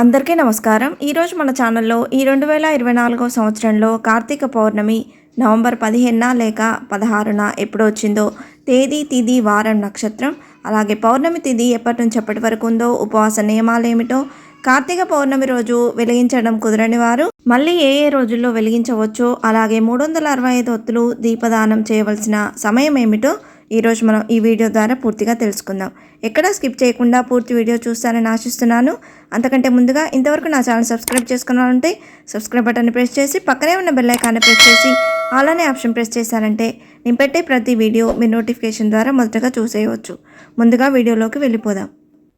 అందరికీ నమస్కారం. ఈరోజు మన ఛానల్లో ఈ రెండు వేల ఇరవై నాలుగో సంవత్సరంలో కార్తీక పౌర్ణమి నవంబర్ పదిహేనున లేక పదహారున ఎప్పుడు వచ్చిందో తేదీ తిది వారం నక్షత్రం అలాగే పౌర్ణమి తిది ఎప్పటి నుంచి ఎప్పటి వరకు ఉందో ఉపవాస నియమాలు ఏమిటో కార్తీక పౌర్ణమి రోజు వెలిగించడం కుదరని వారు మళ్ళీ ఏ ఏ రోజుల్లో వెలిగించవచ్చో అలాగే మూడు వందల అరవై ఐదు ఒత్తులు దీపదానం చేయవలసిన సమయం ఏమిటో ఈరోజు మనం ఈ వీడియో ద్వారా పూర్తిగా తెలుసుకుందాం. ఎక్కడా స్కిప్ చేయకుండా పూర్తి వీడియో చూస్తారని ఆశిస్తున్నాను. అంతకంటే ముందుగా ఇంతవరకు నా ఛానల్ సబ్స్క్రైబ్ చేసుకున్నారంటే సబ్స్క్రైబ్ బటన్ ప్రెస్ చేసి పక్కనే ఉన్న బెల్ ఐకాన్ని ప్రెస్ చేసి అలానే ఆప్షన్ ప్రెస్ చేశారంటే నేను పెట్టే ప్రతి వీడియో మీ నోటిఫికేషన్ ద్వారా మొదటగా చూసేయవచ్చు. ముందుగా వీడియోలోకి వెళ్ళిపోదాం.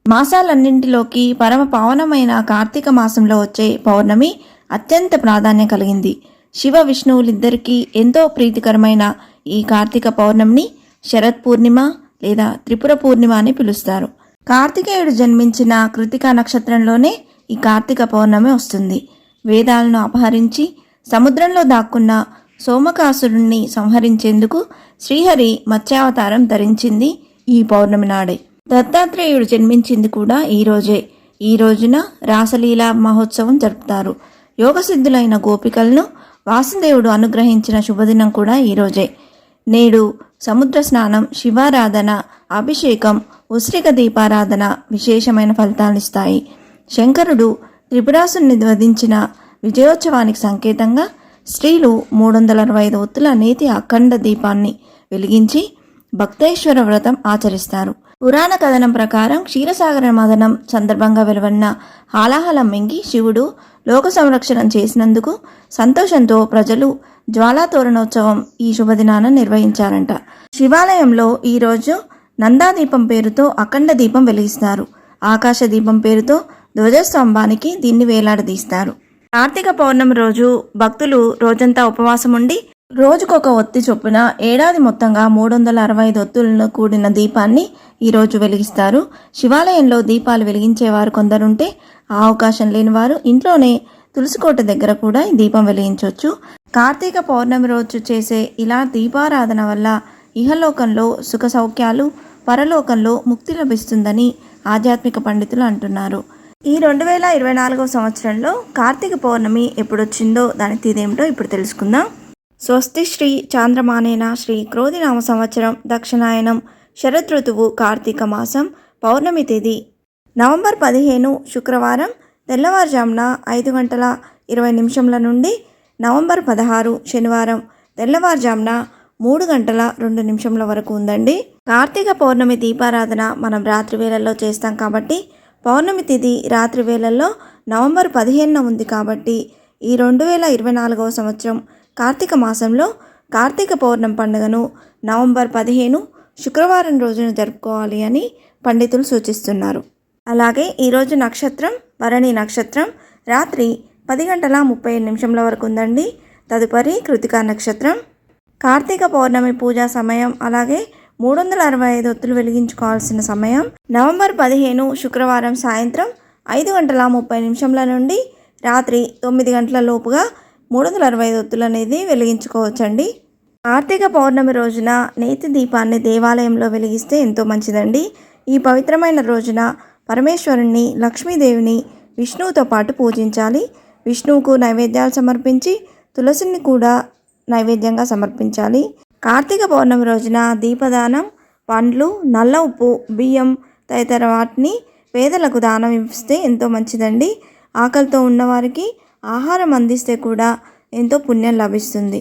మాసాలన్నింటిలోకి పరమ పావనమైన కార్తీక మాసంలో వచ్చే పౌర్ణమి అత్యంత ప్రాధాన్యం కలిగింది. శివ విష్ణువులిద్దరికీ ఎంతో ప్రీతికరమైన ఈ కార్తీక పౌర్ణమిని శరత్ పూర్ణిమ లేదా త్రిపుర పూర్ణిమ అని పిలుస్తారు. కార్తికేయుడు జన్మించిన కృతికా నక్షత్రంలోనే ఈ కార్తీక పౌర్ణమి వస్తుంది. వేదాలను అపహరించి సముద్రంలో దాక్కున్న సోమకాసురుణ్ణి సంహరించేందుకు శ్రీహరి మత్స్యావతారం ధరించింది ఈ పౌర్ణమి నాడే. దత్తాత్రేయుడు జన్మించింది కూడా ఈ రోజే. ఈ రోజున రాసలీల మహోత్సవం జరుపుతారు. యోగసిద్ధులైన గోపికలను వాసుదేవుడు అనుగ్రహించిన శుభదినం కూడా ఈ రోజే. నేడు సముద్ర స్నానం శివారాధన అభిషేకం ఉసిరిక దీపారాధన విశేషమైన ఫలితాలనిస్తాయి శంకరుడు త్రిపురాసుని వధించిన విజయోత్సవానికి సంకేతంగా స్త్రీలు మూడు వందల అరవై ఐదు ఒత్తుల నేతి అఖండ దీపాన్ని వెలిగించి భక్తేశ్వర వ్రతం ఆచరిస్తారు. పురాణ కథనం ప్రకారం క్షీరసాగర మదనం సందర్భంగా వెలువడిన హాలాహలం మింగి శివుడు లోక సంరక్షణం చేసినందుకు సంతోషంతో ప్రజలు జ్వాలా తోరణోత్సవం ఈ శుభదినాన నిర్వహించారంట. శివాలయంలో ఈరోజు నందాదీపం పేరుతో అఖండ దీపం వెలిగిస్తారు. ఆకాశ దీపం పేరుతో ధ్వజస్తంభానికి దీన్ని వేలాడదీస్తారు. కార్తీక పౌర్ణమి రోజు భక్తులు రోజంతా ఉపవాసం ఉండి రోజుకొక ఒత్తి చొప్పున ఏడాది మొత్తంగా మూడు వందల అరవై ఐదు ఒత్తులను కూడిన దీపాన్ని ఈరోజు వెలిగిస్తారు. శివాలయంలో దీపాలు వెలిగించేవారు కొందరుంటే ఆ అవకాశం లేని వారు ఇంట్లోనే తులసికోట దగ్గర కూడా ఈ దీపం వెలిగించవచ్చు కార్తీక పౌర్ణమి రోజు చేసే ఇలా దీపారాధన వల్ల ఇహలోకంలో సుఖ సౌఖ్యాలు పరలోకంలో ముక్తి లభిస్తుందని ఆధ్యాత్మిక పండితులు అంటున్నారు. ఈ రెండు వేల ఇరవై నాలుగవ సంవత్సరంలో కార్తీక పౌర్ణమి ఎప్పుడొచ్చిందో దాని తీదేమిటో ఇప్పుడు తెలుసుకుందాం. స్వస్తి శ్రీ చాంద్రమానేన శ్రీ క్రోధినామ సంవత్సరం దక్షిణాయనం శరదృతువు కార్తీక మాసం పౌర్ణమి తేదీ. నవంబర్ పదిహేను శుక్రవారం తెల్లవారుజామున ఐదు గంటల ఇరవై నిమిషంల నుండి నవంబర్ పదహారు శనివారం తెల్లవారుజామున మూడు గంటల రెండు నిమిషంల వరకు ఉందండి. కార్తీక పౌర్ణమి దీపారాధన మనం రాత్రి వేళల్లో చేస్తాం కాబట్టి పౌర్ణమి తిథి రాత్రి వేళల్లో నవంబర్ పదిహేనున ఉంది కాబట్టి ఈ రెండు వేల ఇరవై నాలుగవ సంవత్సరం కార్తీక మాసంలో కార్తీక పౌర్ణం పండుగను నవంబర్ పదిహేను శుక్రవారం రోజున జరుపుకోవాలి అని పండితులు సూచిస్తున్నారు. అలాగే ఈరోజు నక్షత్రం భరణి నక్షత్రం రాత్రి పది గంటల ముప్పై నిమిషంల వరకు ఉందండి. తదుపరి కృతికా నక్షత్రం. కార్తీక పౌర్ణమి పూజా సమయం అలాగే మూడు వందల అరవై ఐదు ఒత్తులు వెలిగించుకోవాల్సిన సమయం. నవంబర్ పదిహేను శుక్రవారం సాయంత్రం ఐదు గంటల ముప్పై నిమిషంల నుండి రాత్రి తొమ్మిది గంటల లోపుగా మూడు వందల అరవై ఐదు ఒత్తులు అనేది వెలిగించుకోవచ్చండి. కార్తీక పౌర్ణమి రోజున నేతి దీపాన్ని దేవాలయంలో వెలిగిస్తే ఎంతో మంచిదండి. ఈ పవిత్రమైన రోజున పరమేశ్వరుణ్ణి లక్ష్మీదేవిని విష్ణువుతో పాటు పూజించాలి. విష్ణువుకు నైవేద్యాలు సమర్పించి తులసిని కూడా నైవేద్యంగా సమర్పించాలి. కార్తీక పౌర్ణమి రోజున దీపదానం పండ్లు నల్ల ఉప్పు బియ్యం తదితర వాటిని పేదలకు దానం ఇస్తే ఎంతో మంచిదండి. ఆకలితో ఉన్నవారికి ఆహారం అందిస్తే కూడా ఎంతో పుణ్యం లభిస్తుంది.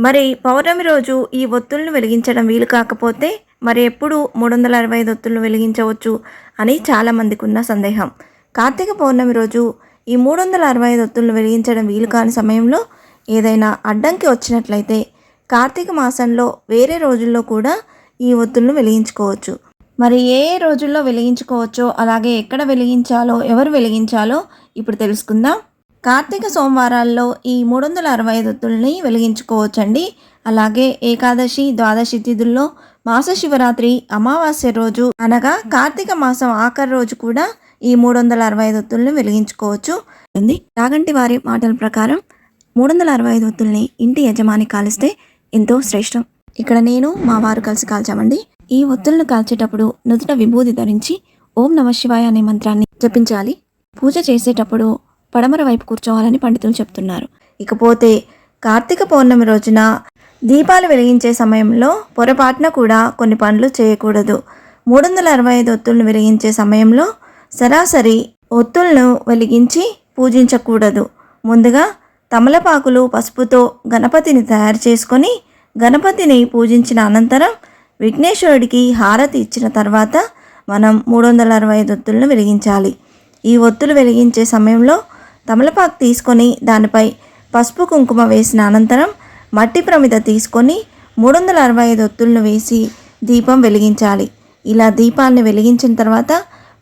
మరి పౌర్ణమి రోజు ఈ ఒత్తులను వెలిగించడం వీలు కాకపోతే మరి ఎప్పుడు మూడు వందల అరవై ఐదు ఒత్తులను వెలిగించవచ్చు అని చాలామందికి ఉన్న సందేహం. కార్తీక పౌర్ణమి రోజు ఈ మూడు వందల అరవై ఐదు ఒత్తులను వెలిగించడం వీలు కాని సమయంలో ఏదైనా అడ్డంకి వచ్చినట్లయితే కార్తీక మాసంలో వేరే రోజుల్లో కూడా ఈ ఒత్తులను వెలిగించుకోవచ్చు. మరి ఏ ఏ రోజుల్లో వెలిగించుకోవచ్చో అలాగే ఎక్కడ వెలిగించాలో ఎవరు వెలిగించాలో ఇప్పుడు తెలుసుకుందాం. కార్తీక సోమవారాల్లో ఈ మూడు వందల అరవై ఐదు ఒత్తుల్ని వెలిగించుకోవచ్చండి. అలాగే ఏకాదశి ద్వాదశి తిథుల్లో మాస శివరాత్రి అమావాస్య రోజు అనగా కార్తీక మాసం ఆఖరి రోజు కూడా ఈ మూడు వందల అరవై ఐదు ఒత్తుల్ని వెలిగించుకోవచ్చు. ఉంది రాగంటి వారి మాటల ప్రకారం మూడు వందల అరవై ఐదు ఒత్తుల్ని ఇంటి యజమాని కాలిస్తే ఎంతో శ్రేష్టం. ఇక్కడ నేను మా వారు కలిసి కాల్చామండి. ఈ ఒత్తులను కాల్చేటప్పుడు నుదుట విభూది ధరించి ఓం నమ శివాయ అనే మంత్రాన్ని జపించాలి. పూజ చేసేటప్పుడు పడమర వైపు కూర్చోవాలని పండితులు చెప్తున్నారు. ఇకపోతే కార్తీక పౌర్ణమి రోజున దీపాలు వెలిగించే సమయంలో పొరపాటున కూడా కొన్ని పనులు చేయకూడదు. మూడు వందల అరవై ఐదు ఒత్తులను వెలిగించే సమయంలో సరాసరి ఒత్తులను వెలిగించి పూజించకూడదు. ముందుగా తమలపాకులు పసుపుతో గణపతిని తయారు చేసుకొని గణపతిని పూజించిన అనంతరం విఘ్నేశ్వరుడికి హారతి ఇచ్చిన తర్వాత మనం మూడు వందల అరవై ఐదు ఒత్తులను వెలిగించాలి. ఈ ఒత్తులు వెలిగించే సమయంలో తమలపాకు తీసుకొని దానిపై పసుపు కుంకుమ వేసిన అనంతరం మట్టి ప్రమిద తీసుకొని మూడు వందల అరవై ఐదు ఒత్తులను వేసి దీపం వెలిగించాలి. ఇలా దీపాన్ని వెలిగించిన తర్వాత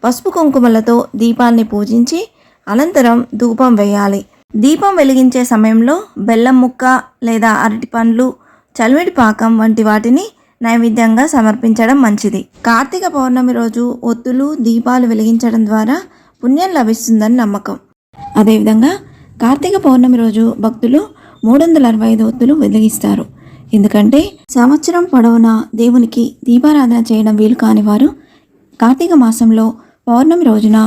పసుపు కుంకుమలతో దీపాన్ని పూజించి అనంతరం ధూపం వేయాలి. దీపం వెలిగించే సమయంలో బెల్లం ముక్క లేదా అరటి పండ్లు చలిమిడి పాకం వంటి వాటిని నైవేద్యంగా సమర్పించడం మంచిది. కార్తీక పౌర్ణమి రోజు ఒత్తులు దీపాలు వెలిగించడం ద్వారా పుణ్యం లభిస్తుందని నమ్మకం. అదేవిధంగా కార్తీక పౌర్ణమి రోజు భక్తులు మూడు వందల అరవై ఐదు ఒత్తులు వెలిగిస్తారు. ఎందుకంటే సంవత్సరం పొడవునా దేవునికి దీపారాధన చేయడం వీలు కాని వారు కార్తీక మాసంలో పౌర్ణమి రోజున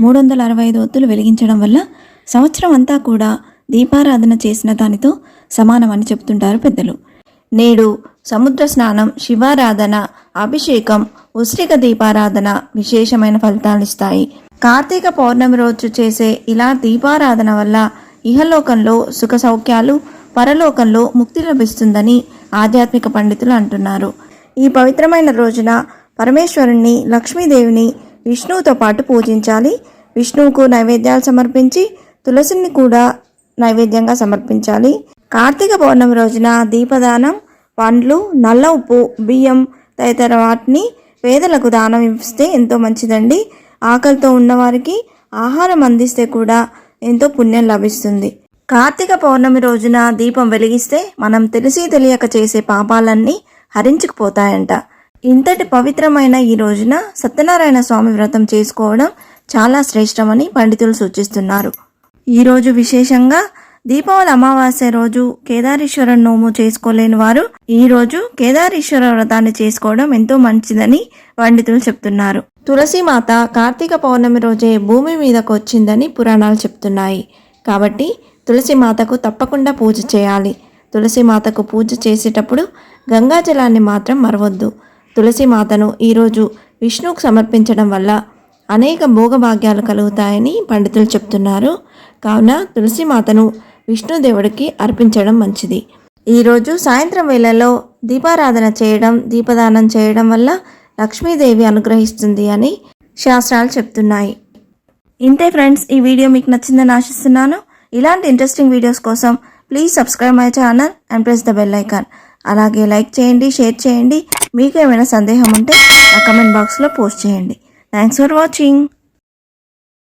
మూడు వందల అరవై ఐదు ఒత్తులు వెలిగించడం వల్ల సంవత్సరం అంతా కూడా దీపారాధన చేసిన దానితో సమానమని చెప్తుంటారు పెద్దలు. నేడు సముద్ర స్నానం శివారాధన అభిషేకం ఉసిరిక దీపారాధన విశేషమైన ఫలితాలు ఇస్తాయి. కార్తీక పౌర్ణమి రోజు చేసే ఇలా దీపారాధన వల్ల ఇహలోకంలో సుఖ సౌఖ్యాలు పరలోకంలో ముక్తి లభిస్తుందని ఆధ్యాత్మిక పండితులు అంటున్నారు. ఈ పవిత్రమైన రోజున పరమేశ్వరుణ్ణి లక్ష్మీదేవిని విష్ణువుతో పాటు పూజించాలి. విష్ణువుకు నైవేద్యాలు సమర్పించి తులసిని కూడా నైవేద్యంగా సమర్పించాలి. కార్తీక పౌర్ణమి రోజున దీపదానం పండ్లు నల్ల ఉప్పు బియ్యం తదితర వాటిని పేదలకు దానం ఇస్తే ఎంతో మంచిదండి. ఆకలితో ఉన్నవారికి ఆహారం అందిస్తే కూడా ఎంతో పుణ్యం లభిస్తుంది. కార్తీక పౌర్ణమి రోజున దీపం వెలిగిస్తే మనం తెలిసి తెలియక చేసే పాపాలన్నీ హరించుకుపోతాయంట. ఇంతటి పవిత్రమైన ఈ రోజున సత్యనారాయణ స్వామి వ్రతం చేసుకోవడం చాలా శ్రేష్టమని పండితులు సూచిస్తున్నారు. ఈరోజు విశేషంగా దీపావళి అమావాస్య రోజు కేదారేశ్వర నోము చేసుకోలేని వారు ఈ రోజు కేదారేశ్వర వ్రతాన్ని చేసుకోవడం ఎంతో మంచిదని పండితులు చెప్తున్నారు. తులసి మాత కార్తీక పౌర్ణమి రోజే భూమి మీదకు వచ్చిందని పురాణాలు చెప్తున్నాయి. కాబట్టి తులసి మాతకు తప్పకుండా పూజ చేయాలి. తులసి మాతకు పూజ చేసేటప్పుడు గంగాజలాన్ని మాత్రం మరవద్దు. తులసి మాతను ఈరోజు విష్ణువుకు సమర్పించడం వల్ల అనేక భోగభాగ్యాలు కలుగుతాయని పండితులు చెప్తున్నారు. కావున తులసి మాతను విష్ణుదేవుడికి అర్పించడం మంచిది. ఈరోజు సాయంత్రం వేళలో దీపారాధన చేయడం దీపదానం చేయడం వల్ల లక్ష్మీదేవి అనుగ్రహిస్తుంది అని శాస్త్రాలు చెప్తున్నాయి. ఇంతే ఫ్రెండ్స్ ఈ వీడియో మీకు నచ్చిందని ఆశిస్తున్నాను. ఇలాంటి ఇంట్రెస్టింగ్ వీడియోస్ కోసం please subscribe my channel and press the bell icon అలాగే లైక్ చేయండి షేర్ చేయండి. మీకు ఏమైనా సందేహం ఉంటే ఆ కమెంట్ బాక్స్లో పోస్ట్ చేయండి. Thanks for watching